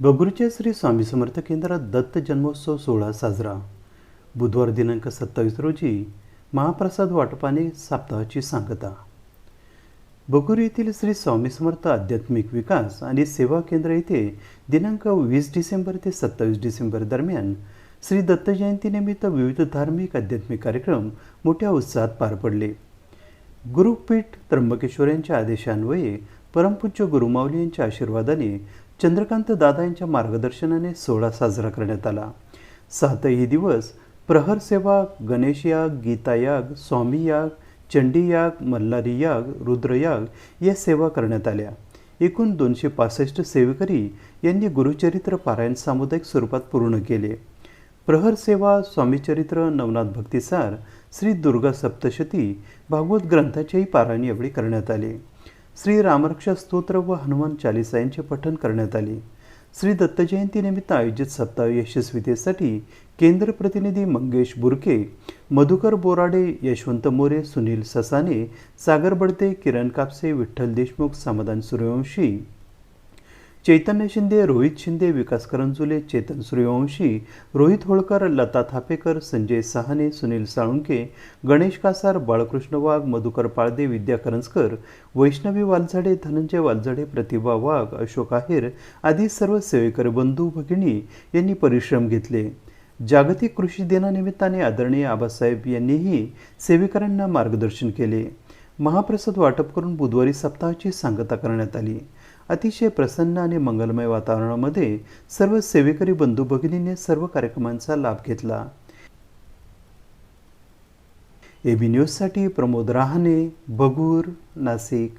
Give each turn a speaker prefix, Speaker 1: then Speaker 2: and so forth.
Speaker 1: बगुरीचे श्री स्वामी समर्थ केंद्रात दत्त जन्मोत्सव सोहळा साजरा. बुधवार दिनांक सत्तावीस रोजी महाप्रसाद वाटपाने सप्ताहाची सांगता. बगुरी येथील श्री स्वामी समर्थ आध्यात्मिक विकास आणि सेवा केंद्र येथे दिनांक वीस डिसेंबर ते सत्तावीस डिसेंबर दरम्यान श्री दत्त जयंतीनिमित्त विविध धार्मिक आध्यात्मिक कार्यक्रम मोठ्या उत्साहात पार पडले. गुरुपीठ त्र्यंबकेश्वर यांच्या आदेशान्वये परमपूज्य गुरुमाऊली यांच्या आशीर्वादाने चंद्रकांत दादा यांच्या मार्गदर्शनाने सोहळा साजरा करण्यात आला. सातही दिवस प्रहर सेवा गणेश याग गीता स्वामी याग चंडी याग मल्हारी याग रुद्रयाग या सेवा करण्यात आल्या. एकूण दोनशे पासष्ट सेवेकरी यांनी गुरुचरित्र पारायण सामुदायिक स्वरूपात पूर्ण केले. प्रहर सेवा स्वामीचरित्र नवनाथ भक्तिसार श्री दुर्गा सप्तशती भागवत ग्रंथाचेही पारायण यावेळी करण्यात आले. श्री रामरक्षा स्तोत्र व हनुमान चालिसा यांचे पठण करण्यात आले. श्री दत्तजयंतीनिमित्त आयोजित सप्ताह यशस्वीतेसाठी केंद्र प्रतिनिधी मंगेश बुरके मधुकर बोराडे यशवंत मोरे सुनील ससाने सागर बडते किरण कापसे विठ्ठल देशमुख समाधान सूर्यवंशी चैतन्य शिंदे रोहित शिंदे विकास करंजुले चेतन सूर्यवंशी रोहित होळकर लता थापेकर संजय सहाने सुनील साळुंके गणेश कासार बाळकृष्ण वाघ मधुकर पाळदे विद्या करंजकर वैष्णवी वालझाडे धनंजय वालझाडे प्रतिभा वाघ अशोक आहेर आदी सर्व सेवेकर बंधू भगिनी यांनी परिश्रम घेतले. जागतिक कृषी दिनानिमित्ताने आदरणीय आबासाहेब यांनीही सेवेकऱ्यांना मार्गदर्शन केले. महाप्रसाद वाटप करून बुधवारी सप्ताहाची सांगता करण्यात आली. अतिशय प्रसन्न आणि मंगलमय वातावरणामध्ये सर्व सेवेकरी बंधू भगिनीने सर्व कार्यक्रमांचा लाभ घेतला. एबी न्यूजसाठी प्रमोद रहाणे बगूर नाशिक.